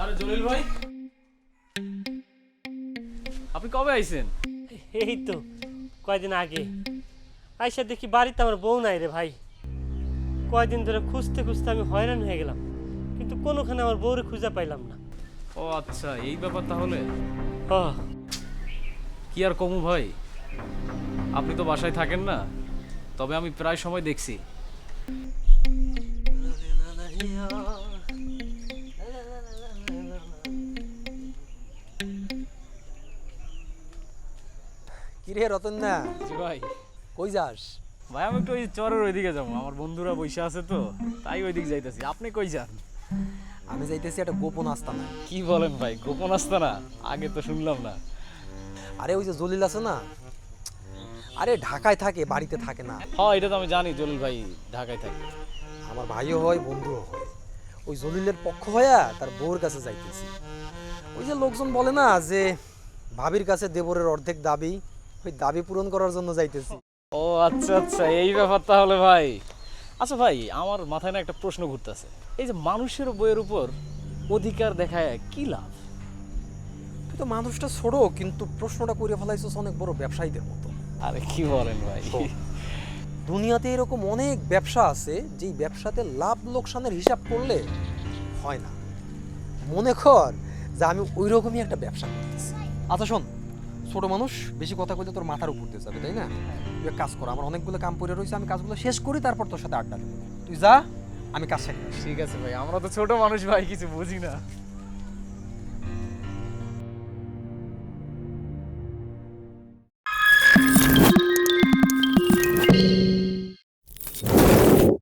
আরে জলিল ভাই। আপনি কবে আইছেন? এই তো কয়দিন আগে। আইসা দেখি বাড়িতে আমার বউ নাই রে ভাই। কয়দিন ধরে খুঁজতে খুঁজতে আমি হয়রান হয়ে গেলাম। কিন্তু কোনোখানে আমার বউরে খুঁজে পাইলাম না। ও আচ্ছা এই ব্যাপার তাহলে? কি আর কমু ভাই? আপনি তো বাসায় থাকেন না। তবে আমি প্রায় সময় দেখছি। কিরে রতন না জি ভাই। কই যাস? ভাই আমি একটু ওই চরের ওইদিকে যাব। আমার বন্ধুরা বসে আছে তো তাই ওইদিকে যাইতেছি। আপনি কই যান? আমি যাইতেছি একটা গোপন আস্তানা কি বলেন ভাই গোপন আসতে না আগে তো শুনলাম না। আরে ওই যে জলিল আছে না? আরে ঢাকায় থাকে বাড়িতে থাকে না। হ্যাঁ এটা তো আমি জানি জলিল ভাই ঢাকায় থাকে। আমার ভাইও হয় বন্ধুও হয়। ওই জলিলের পক্ষ হইয়া তার বউর কাছে যাইতেছি। ওই যে লোকজন বলে না যে ভাবির কাছে দেবরের অর্ধেক দাবি ওই দাবি পূরণ করার জন্য যাইতেছি। ও আচ্ছা আচ্ছা এই ব্যাপার তাহলে ভাই। আচ্ছা ভাই আমার মাথায় না একটা প্রশ্ন ঘুরতেছে। এই যে মানুষের বইয়ের উপর অধিকার দেখায় কি লাভ? তুই তো মানুষটা কিন্তু প্রশ্নটা করে ফেলাইছিস অনেক বড় ব্যবসায়ীদের মতো। আরে কি বলেন ভাই? দুনিয়াতে এরকম অনেক ব্যবসা আছে যেই ব্যবসাতে লাভ লোকসানের হিসাব করলে হয় না। মনে কর যে আমি ওই রকমই একটা ব্যবসা করতেছি। আচ্ছা শোন ছোট মানুষ বেশি কথা কইলে তোর মাথার উপর দিয়ে যাবে তাই না? তুই এক কাজ করো আমার অনেকগুলো কাম পড়ে রয়েছে আমি কাজগুলো শেষ করি তারপর তোর সাথে আড্ডা দেবো। তুই যা আমি কাজ আসি। ঠিক আছে ভাই আমরা তো ছোট মানুষ ভাই কিছু বুঝি না।